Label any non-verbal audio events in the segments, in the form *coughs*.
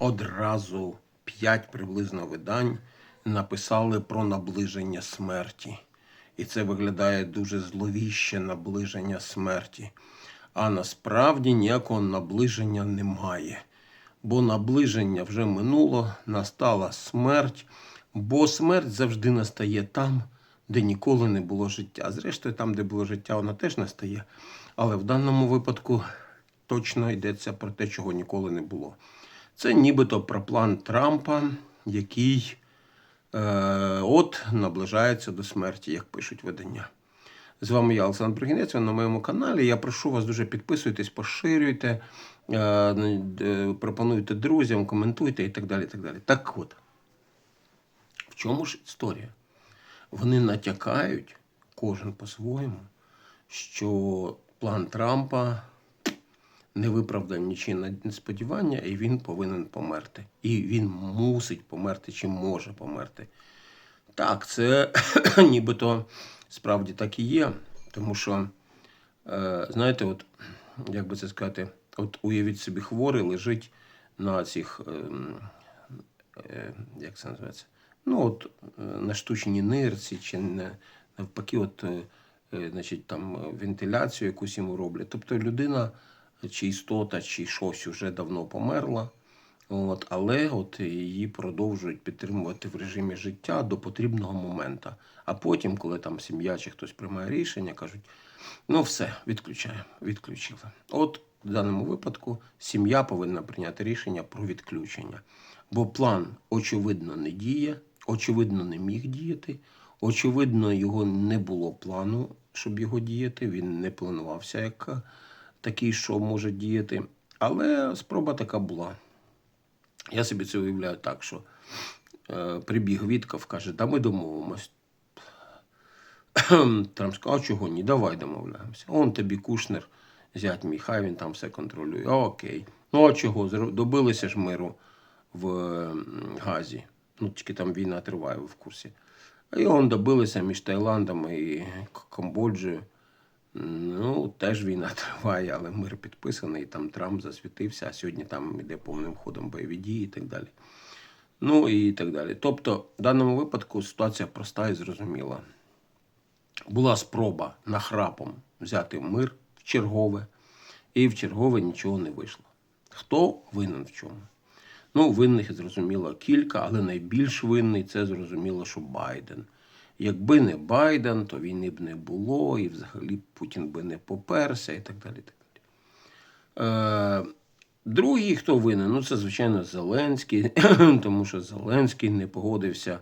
одразу п'ять приблизно видань написали про наближення смерті. І це виглядає дуже зловіще наближення смерті. А насправді ніякого наближення немає. Бо наближення вже минуло, настала смерть, бо смерть завжди настає там, де ніколи не було життя. Зрештою, там, де було життя, вона теж настає. Але в даному випадку точно йдеться про те, чого ніколи не було. Це нібито про план Трампа, який е, от наближається до смерті, як пишуть видання. З вами я, Олександр Бригінець, ви на моєму каналі. Я прошу вас дуже підписуйтесь, поширюйте, е, е, пропонуйте друзям, коментуйте і так далі. Так, далі. так от, в чому ж історія? Вони натякають, кожен по-своєму, що план Трампа не виправдав нічі сподівання, і він повинен померти. І він мусить померти чи може померти. Так, це *clears throat* нібито справді так і є. Тому що, е, знаєте, от, як би це сказати, от уявіть собі, хворий лежить на цих, е, е, як це називається? Ну, от е, на штучній нирці, чи не, навпаки, от, е, е, значить, там вентиляцію якусь йому роблять. Тобто людина чи істота, чи щось вже давно померла. От, але от її продовжують підтримувати в режимі життя до потрібного моменту. А потім, коли там сім'я чи хтось приймає рішення, кажуть: ну все, відключаємо, відключили. От в даному випадку сім'я повинна прийняти рішення про відключення. Бо план, очевидно, не діє, очевидно, не міг діяти. Очевидно, його не було плану, щоб його діяти. Він не планувався як такий, що може діяти. Але спроба така була. Я собі це уявляю так, що е, прибіг Вітков, каже, да ми домовимось. *clears throat* Трамп сказав, а чого ні, давай домовляємося. Он тобі Кушнер, зять мій, хай він там все контролює. А, окей. Ну а чого? Добилися ж миру в м, Газі. Ну, тільки там війна триває, ви в курсі. І он добилися між Таїландом і Камбоджею. Ну, теж війна *laughs* триває, але мир підписаний, там Трамп засвітився, а сьогодні там іде повним ходом бойові дії і так далі. Ну і так далі. Тобто, в даному випадку ситуація проста і зрозуміла. Була спроба нахрапом взяти мир в чергове, і в чергове нічого не вийшло. Хто винен в чому? Ну, винних зрозуміло кілька, але найбільш винний це зрозуміло, що Байден. Якби не Байден, то війни б не було, і взагалі Путін би не поперся, і так далі. і Так далі. Е, другий, хто винен, ну це, звичайно, Зеленський, *clears throat* тому що Зеленський не погодився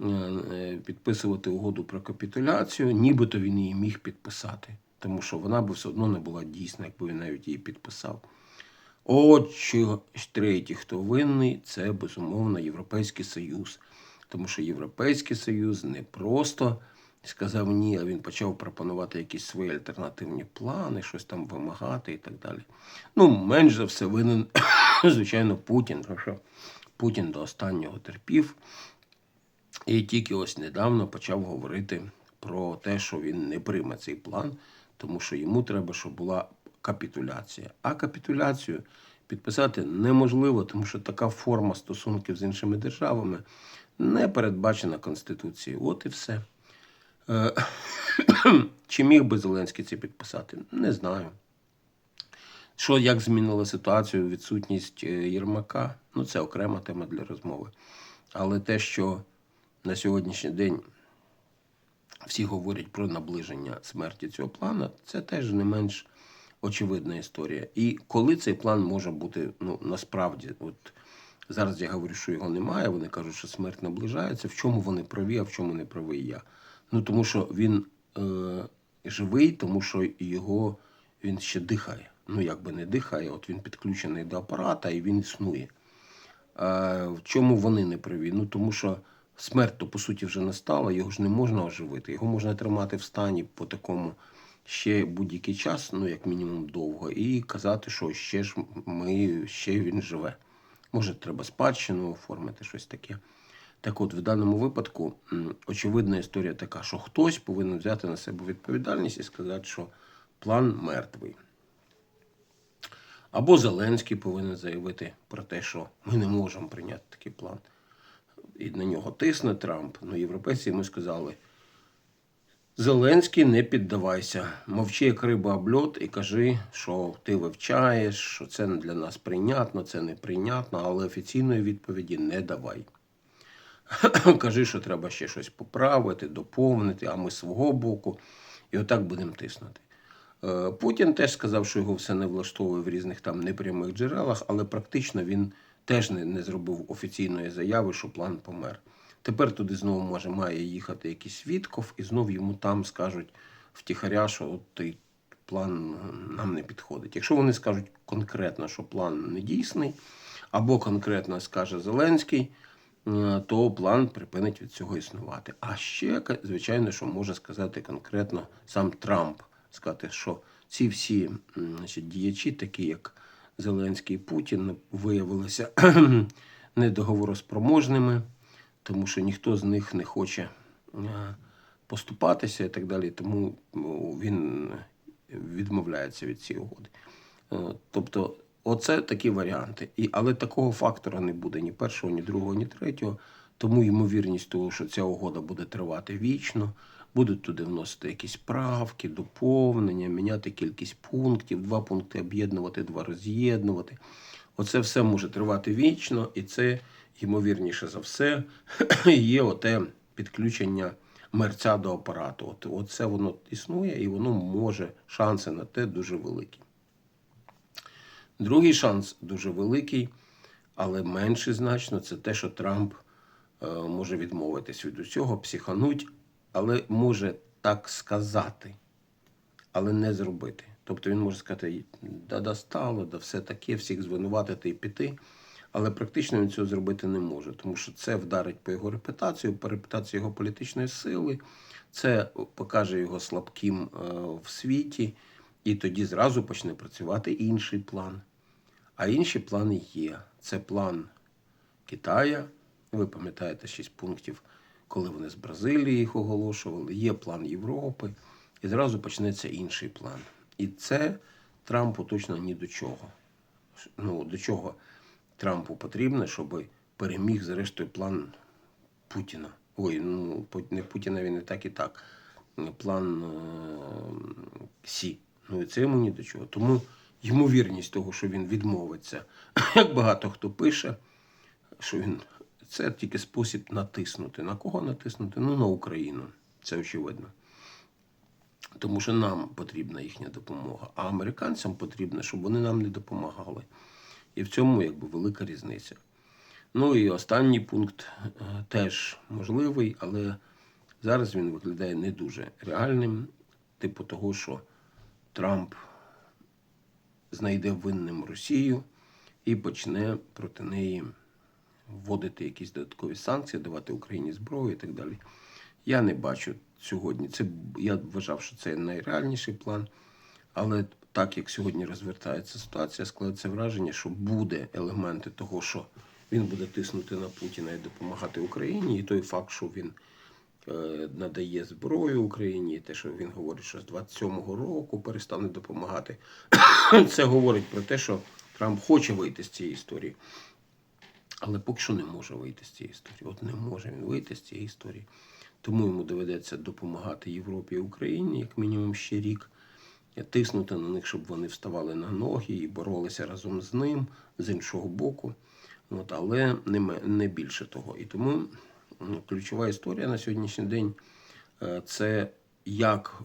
е, підписувати угоду про капітуляцію, нібито він її міг підписати, тому що вона би все одно не була дійсна, якби він навіть її підписав. От третій, хто винний, це безумовно Європейський Союз. Тому що Європейський Союз не просто сказав ні, а він почав пропонувати якісь свої альтернативні плани, щось там вимагати і так далі. Ну, менш за все винен, *coughs* звичайно, Путін, тому що Путін до останнього терпів. І тільки ось недавно почав говорити про те, що він не прийме цей план, тому що йому треба, щоб була капітуляція. А капітуляцію підписати неможливо, тому що така форма стосунків з іншими державами не передбачена Конституцією. От і все. Е, *coughs* Чи міг би Зеленський це підписати? Не знаю. Що як змінило ситуацію відсутність е, Єрмака? Ну, це окрема тема для розмови. Але те, що на сьогоднішній день всі говорять про наближення смерті цього плану, це теж не менш очевидна історія. І коли цей план може бути ну, насправді, от зараз я говорю, що його немає, вони кажуть, що смерть наближається. В чому вони праві, а в чому не правий я? Ну тому що він е, живий, тому що його він ще дихає. Ну, якби не дихає, от він підключений до апарата і він існує. А в чому вони не праві? Ну тому що смерть то по суті вже настала, його ж не можна оживити. Його можна тримати в стані по такому ще будь-який час, ну як мінімум довго, і казати, що ще ж ми ще він живе. Може, треба спадщину оформити щось таке. Так от, в даному випадку, очевидна історія така, що хтось повинен взяти на себе відповідальність і сказати, що план мертвий. Або Зеленський повинен заявити про те, що ми не можемо прийняти такий план. І на нього тисне Трамп. Ну, європейці йому сказали: Зеленський, не піддавайся. Мовчи, як риба об льот, і кажи, що ти вивчаєш, що це для нас прийнятно, це неприйнятно, але офіційної відповіді не давай. *clears throat* Кажи, що треба ще щось поправити, доповнити, а ми свого боку. І отак будемо тиснути. Е, Путін теж сказав, що його все не влаштовує в різних там непрямих джерелах, але практично він теж не, не зробив офіційної заяви, що план помер. Тепер туди знову може має їхати якийсь Вітков, і знов йому там скажуть втіхаря, що от той план нам не підходить. Якщо вони скажуть конкретно, що план не дійсний, або конкретно скаже Зеленський, е, то план припинить від цього існувати. А ще, звичайно, що може сказати конкретно сам Трамп, сказати, що ці всі значить, діячі, такі як Зеленський і Путін, виявилися *clears throat* недоговороспроможними, тому що ніхто з них не хоче е, поступатися і так далі. Тому він відмовляється від цієї угоди. Е, Тобто, оце такі варіанти. І, але такого фактора не буде ні першого, ні другого, ні третього. Тому ймовірність того, що ця угода буде тривати вічно, будуть туди вносити якісь правки, доповнення, міняти кількість пунктів, два пункти об'єднувати, два роз'єднувати. Оце все може тривати вічно, і це, ймовірніше за все, *clears throat* є оте підключення мерця до апарату. От, оце воно існує, і воно може, шанси на те дуже великі. Другий шанс дуже великий, але менший значно, це те, що Трамп е, може відмовитись від усього, психануть, але може так сказати, але не зробити. Тобто він може сказати, да достало, да все таке, всіх звинуватити і піти. Але практично він цього зробити не може, тому що це вдарить по його репутацію, по репутації його політичної сили, це покаже його слабким е, в світі, і тоді зразу почне працювати інший план. А інші плани є. Це план Китая. Ви пам'ятаєте шість пунктів, коли вони з Бразилії їх оголошували. Є план Європи, і зразу почнеться інший план. І це Трампу точно ні до чого. Ну, до чого Трампу потрібно, щоб переміг, зрештою, план Путіна. Ой, ну не Путіна він і так і так. План е, Сі. Ну і це йому ні до чого. Тому ймовірність того, що він відмовиться, *coughs* як багато хто пише, що він це тільки спосіб натиснути. На кого натиснути? Ну, на Україну. Це очевидно. Тому що нам потрібна їхня допомога, а американцям потрібно, щоб вони нам не допомагали. І в цьому якби велика різниця. Ну і останній пункт е, теж можливий, але зараз він виглядає не дуже реальним, типу того, що Трамп знайде винним Росію і почне проти неї вводити якісь додаткові санкції, давати Україні зброю і так далі. Я не бачу сьогодні. Це я вважав, що це найреальніший план. Але так як сьогодні розвертається ситуація, складається враження, що буде елементи того, що він буде тиснути на Путіна і допомагати Україні, і той факт, що він е, надає зброю Україні, і те, що він говорить, що з 27-го року перестане допомагати, *coughs* це говорить про те, що Трамп хоче вийти з цієї історії. Але поки що не може вийти з цієї історії. От не може він вийти з цієї історії. Тому йому доведеться допомагати Європі і Україні, як мінімум ще рік, тиснути на них, щоб вони вставали на ноги і боролися разом з ним з іншого боку. От, але не, не більше того. І тому ключова історія на сьогоднішній день е, це як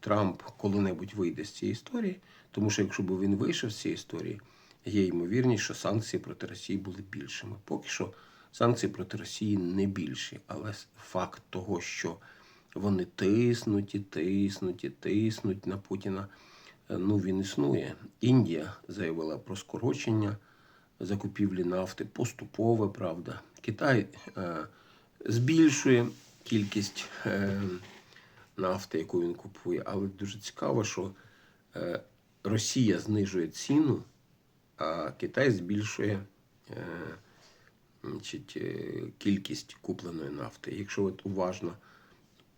Трамп коли-небудь вийде з цієї історії. Тому що якщо б він вийшов з цієї історії, є ймовірність, що санкції проти Росії були більшими. Поки що санкції проти Росії не більші, але факт того, що вони тиснуть і тиснуть і тиснуть на Путіна, е, ну він існує. Індія заявила про скорочення закупівлі нафти, поступове, правда. Китай е, збільшує кількість е, нафти, яку він купує, але дуже цікаво, що е, Росія знижує ціну, а Китай збільшує е, е, кількість купленої нафти. Якщо от уважно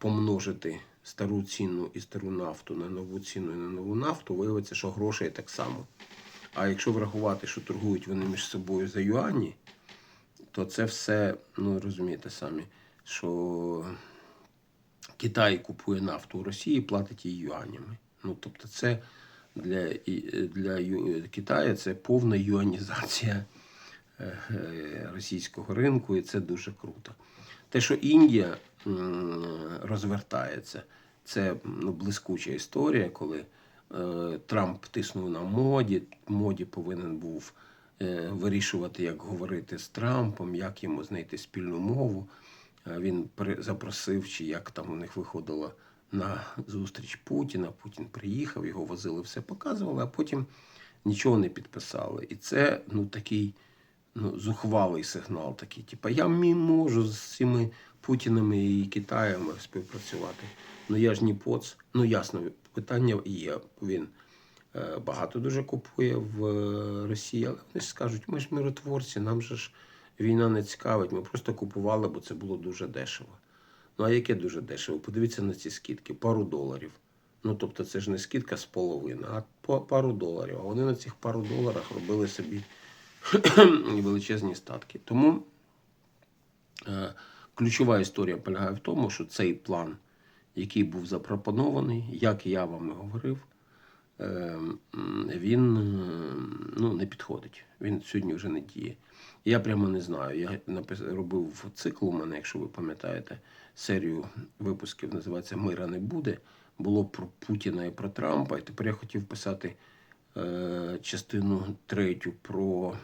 помножити стару ціну і стару нафту на нову ціну і на нову нафту, виявиться, що грошей так само. А якщо врахувати, що торгують вони між собою за юані, то це все, ну розумієте самі, що Китай купує нафту у Росії, платить її юанями. Ну, тобто, це для, і- для Китаю це повна юанізація е, е, російського ринку, і це дуже круто. Те, що Індія розвертається, це ну, блискуча історія, коли е, Трамп тиснув на моді. Моді повинен був е, вирішувати, як говорити з Трампом, як йому знайти спільну мову. Е, Він запросив, чи як там у них виходило на зустріч Путіна. Путін приїхав, його возили, все показували, а потім нічого не підписали. І це ну, такий ну, зухвалий сигнал, такий, типу, я можу з цими Путінами і Китаями співпрацювати. Ну я ж не поц. Ну ясно, питання є. Він е, багато дуже купує в е, Росії, але вони ж скажуть, ми ж миротворці, нам же ж війна не цікавить. Ми просто купували, бо це було дуже дешево. Ну а яке дуже дешево? Подивіться на ці скидки, пару доларів. Ну тобто це ж не скидка з половини, а пару доларів. А вони на цих пару доларах робили собі *clears throat* величезні статки. Тому е, ключова історія полягає в тому, що цей план, який був запропонований, як я вам і говорив, е, він е, ну, не підходить. Він сьогодні вже не діє. Я прямо не знаю. Я робив цикл у мене, якщо ви пам'ятаєте, серію випусків називається Мира не буде. Було про Путіна і про Трампа. І тепер я хотів писати е, частину третю про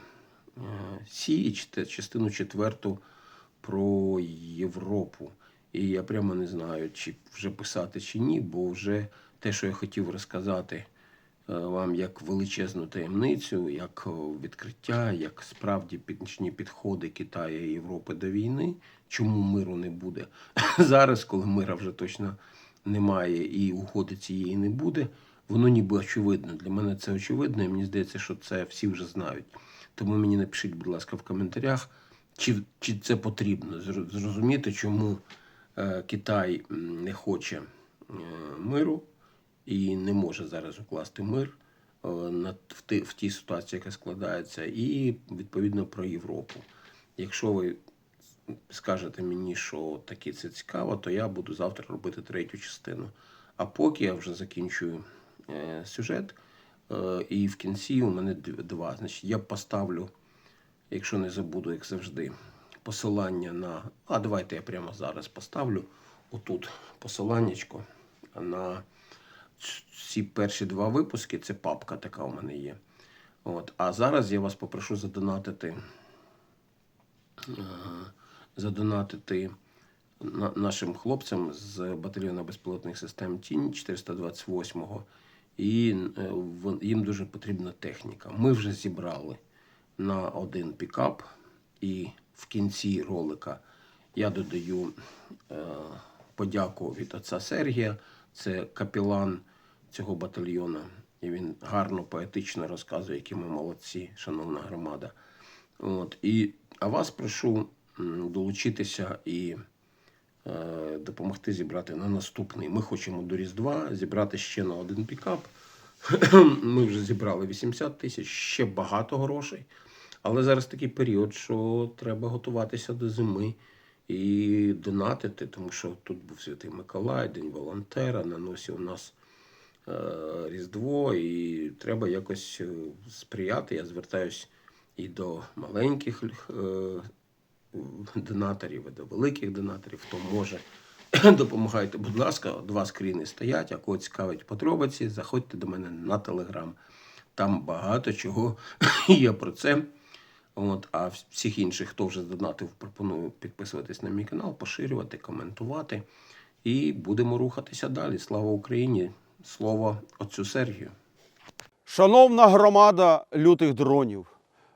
е, Січ частину четверту про Європу. І я прямо не знаю, чи вже писати чи ні, бо вже те, що я хотів розказати е, вам як величезну таємницю, як е, відкриття, як справді піднічні підходи Китаю і Європи до війни, чому миру не буде. *laughs* Зараз, коли мира вже точно немає і угоди цієї не буде, воно ніби очевидно. Для мене це очевидно, і мені здається, що це всі вже знають. Тому мені напишіть, будь ласка, в коментарях, чи, чи це потрібно зрозуміти, чому е, Китай не хоче е, миру і не може зараз укласти мир е, в, тій ситуації, яка складається, і відповідно про Європу. Якщо ви скажете мені, що таке це цікаво, то я буду завтра робити третю частину. А поки я вже закінчую сюжет, і в кінці у мене два. Значить, я поставлю, якщо не забуду, як завжди, посилання на. А давайте я прямо зараз поставлю отут посиланнячко на ці перші два випуски. Це папка така у мене є. От. А зараз я вас попрошу задонатити е, задонатити нашим хлопцям з батальйону безпілотних систем Тінь 428-го. І е, їм дуже потрібна техніка. Ми вже зібрали на один пікап, і в кінці ролика я додаю е, подяку від отця Сергія. Це капілан цього батальйону. І він гарно, поетично розказує, які ми молодці, шановна громада. От, і, а вас прошу долучитися і е, допомогти зібрати на наступний. Ми хочемо до Різдва зібрати ще на один пікап. *clears throat* Ми вже зібрали 80 тисяч, ще багато грошей. Але зараз такий період, що треба готуватися до зими і донатити, тому що тут був Святий Миколай, День волонтера, на носі у нас е, Різдво, і треба якось е, сприяти. Я звертаюсь і до маленьких е, донаторів, і до великих донаторів, хто може. *coughs* Допомагайте, будь ласка, два скріни стоять. А кого цікавить подробиці, заходьте до мене на телеграм. Там багато чого *coughs* є про це. От, а всіх інших, хто вже донатив, пропоную підписуватись на мій канал, поширювати, коментувати. І будемо рухатися далі. Слава Україні! Слово отцю Сергію. Шановна громада лютих дронів,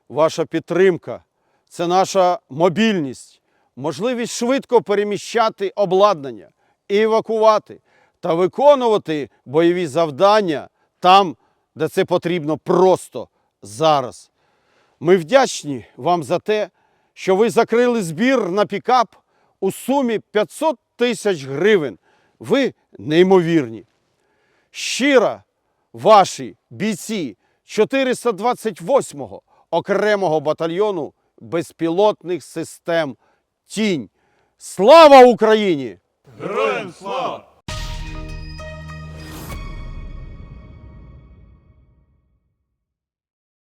ваша підтримка це наша мобільність, можливість швидко переміщати обладнання, евакувати та виконувати бойові завдання там, де це потрібно просто зараз. Ми вдячні вам за те, що ви закрили збір на пікап у сумі 500 тисяч гривень. Ви неймовірні. Щиро ваші бійці 428-го окремого батальйону безпілотних систем Тінь. Слава Україні! Героям слава!